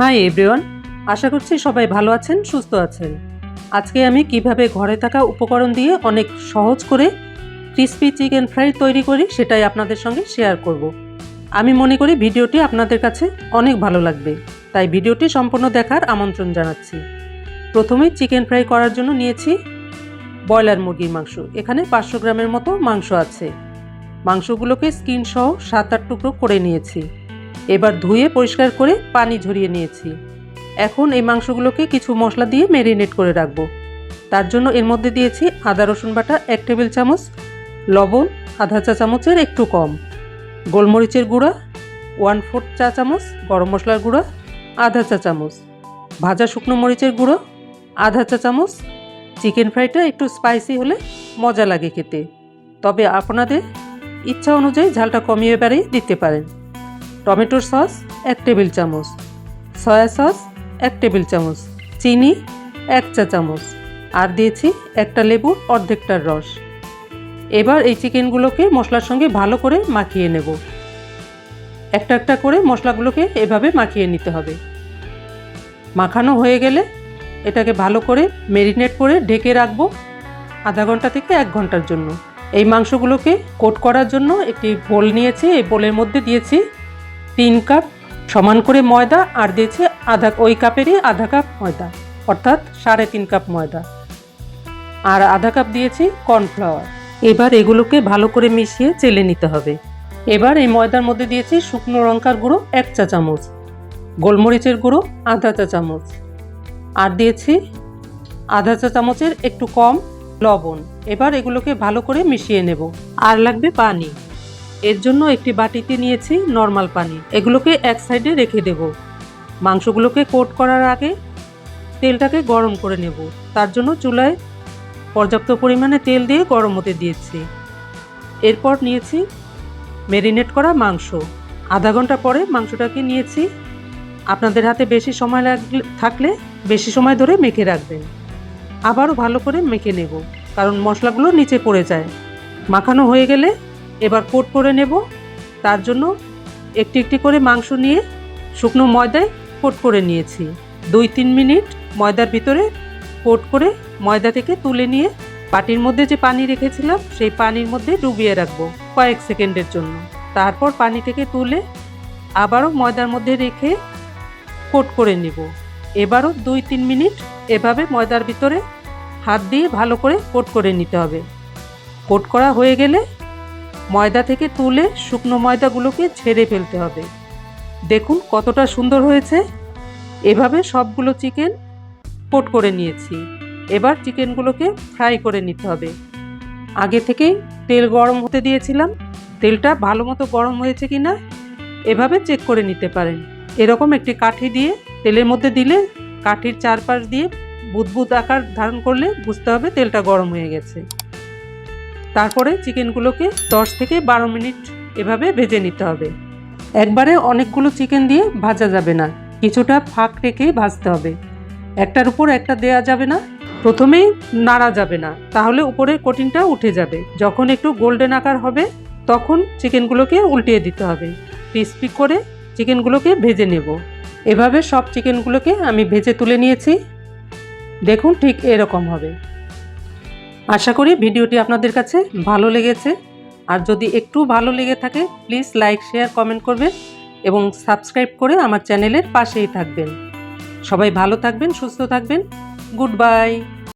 Hi everyone, আশা করছি সবাই ভালো আছেন, সুস্থ আছেন। আজকে আমি কীভাবে ঘরে থাকা উপকরণ দিয়ে অনেক সহজ করে ক্রিসপি চিকেন ফ্রাই তৈরি করি সেটাই আপনাদের সঙ্গে শেয়ার করব। আমি মনে করি ভিডিওটি আপনাদের কাছে অনেক ভালো লাগবে, তাই ভিডিওটি সম্পূর্ণ দেখার আমন্ত্রণ জানাচ্ছি। প্রথমেই চিকেন ফ্রাই করার জন্য নিয়েছি ব্রয়লার মুরগির মাংস। এখানে পাঁচশো গ্রামের মতো মাংস আছে। মাংসগুলোকে স্কিন সহ সাত আট টুকরো করে নিয়েছি। এবার ধুয়ে পরিষ্কার করে পানি ঝরিয়ে নিয়েছি। এখন এই মাংসগুলোকে কিছু মশলা দিয়ে ম্যারিনেট করে রাখব। তার জন্য এর মধ্যে দিয়েছি আদা, রসুন বাটা, এক টেবিল চামচ, লবণ, আধা চা চামচের একটু কম, গোলমরিচের গুঁড়া, ওয়ান ফোর্থ চা চামচ গরম মশলার গুঁড়া, আধা চা চামচ, ভাজা শুকনো মরিচের গুঁড়ো, আধা চা চামচ, চিকেন ফ্রাইটা একটু স্পাইসি হলে মজা লাগে খেতে। তবে আপনাদের ইচ্ছা অনুযায়ী ঝালটা কমিয়ে বাড়িয়ে দিতে পারেন। টমেটোর সস, এক টেবিল চামচ। সয়া সস, এক টেবিল চামচ। চিনি, এক চা চামচ। আর দিয়েছি একটা লেবু অর্ধেকটার রস। এবার এই চিকেনগুলোকে মশলার সঙ্গে ভালো করে মাখিয়ে নেব। একটা একটা করে মশলাগুলোকে এভাবে মাখিয়ে নিতে হবে। মাখানো হয়ে গেলে এটাকে ভালো করে মেরিনেট করে ঢেকে রাখব আধা ঘণ্টা থেকে এক ঘণ্টার জন্য। এই মাংসগুলোকে কোট করার জন্য একটি বোল নিয়েছি। এই বোলের মধ্যে দিয়েছি তিন কাপ সমান করে ময়দা আর দিয়েছি আধা, ওই কাপেরই আধা কাপ ময়দা, অর্থাৎ সাড়ে তিন কাপ ময়দা। আর আধা কাপ দিয়েছি কর্নফ্লাওয়ার। এবার এগুলোকে ভালো করে মিশিয়ে চেলে নিতে হবে। এবার এই ময়দার মধ্যে দিয়েছি শুকনো লঙ্কার গুঁড়ো এক চা চামচ, গোলমরিচের গুঁড়ো আধা চা চামচ, আর দিয়েছি আধা চা চামচের একটু কম লবণ। এবার এগুলোকে ভালো করে মিশিয়ে নেব। আর লাগবে পানি। এর জন্য একটি বাটিতে নিয়েছি নর্মাল পানি। এগুলোকে এক সাইডে রেখে দেব। মাংসগুলোকে কোট করার আগে তেলটাকে গরম করে নেব। তার জন্য চুলায় পর্যাপ্ত পরিমাণে তেল দিয়ে গরম হতে দিয়েছি। এরপর নিয়েছি মেরিনেট করা মাংস। আধা ঘণ্টা পরে মাংসটাকে নিয়েছি। আপনাদের হাতে বেশি সময় লাগলে, থাকলে বেশি সময় ধরে মেখে রাখবেন। আবারও ভালো করে মেখে নেব, কারণ মশলাগুলো নিচে পড়ে যায়। মাখানো হয়ে গেলে এবার কোট করে নেব। তার জন্য একটি একটি করে মাংস নিয়ে শুকনো ময়দায় কোট করে নিয়েছি। দুই তিন মিনিট ময়দার ভিতরে কোট করে ময়দা থেকে তুলে নিয়ে পাটির মধ্যে যে পানি রেখেছিলাম, সেই পানির মধ্যে ডুবিয়ে রাখব কয়েক সেকেন্ডের জন্য। তারপর পানি থেকে তুলে আবারও ময়দার মধ্যে রেখে কোট করে নেব। এবারও দুই তিন মিনিট এভাবে ময়দার ভিতরে হাত দিয়ে ভালো করে কোট করে নিতে হবে। কোট করা হয়ে গেলে ময়দা থেকে তুলে শুকনো ময়দাগুলোকে ছেড়ে ফেলতে হবে। দেখুন কতটা সুন্দর হয়েছে। এভাবে সবগুলো চিকেন পোট করে নিয়েছি। এবার চিকেনগুলোকে ফ্রাই করে নিতে হবে। আগে থেকেই তেল গরম হতে দিয়েছিলাম। তেলটা ভালো মতো গরম হয়েছে কি না এভাবে চেক করে নিতে পারেন। এরকম একটি কাঠি দিয়ে তেলের মধ্যে দিলে কাঠির চারপাশ দিয়ে বুদবুদ আকার ধারণ করলে বুঝতে হবে তেলটা গরম হয়ে গেছে। তারপরে চিকেনগুলোকে দশ থেকে বারো মিনিট এভাবে ভেজে নিতে হবে। একবারে অনেকগুলো চিকেন দিয়ে ভাজা যাবে না, কিছুটা ফাঁক রেখেই ভাজতে হবে। একটার উপর একটা দেয়া যাবে না, প্রথমেই নাড়া যাবে না, তাহলে উপরের কোটিংটা উঠে যাবে। যখন একটু গোল্ডেন আকার হবে, তখন চিকেনগুলোকে উল্টিয়ে দিতে হবে। ক্রিস্পি করে চিকেনগুলোকে ভেজে নেব। এভাবে সব চিকেনগুলোকে আমি ভেজে তুলে নিয়েছি। দেখুন ঠিক এরকম হবে। আশা করি ভিডিওটি আপনাদের কাছে ভালো লেগেছে। আর যদি একটু ভালো লেগে থাকে প্লিজ লাইক শেয়ার কমেন্ট করবেন এবং সাবস্ক্রাইব করে আমার চ্যানেলের পাশেই থাকবেন। সবাই ভালো থাকবেন, সুস্থ থাকবেন। Good bye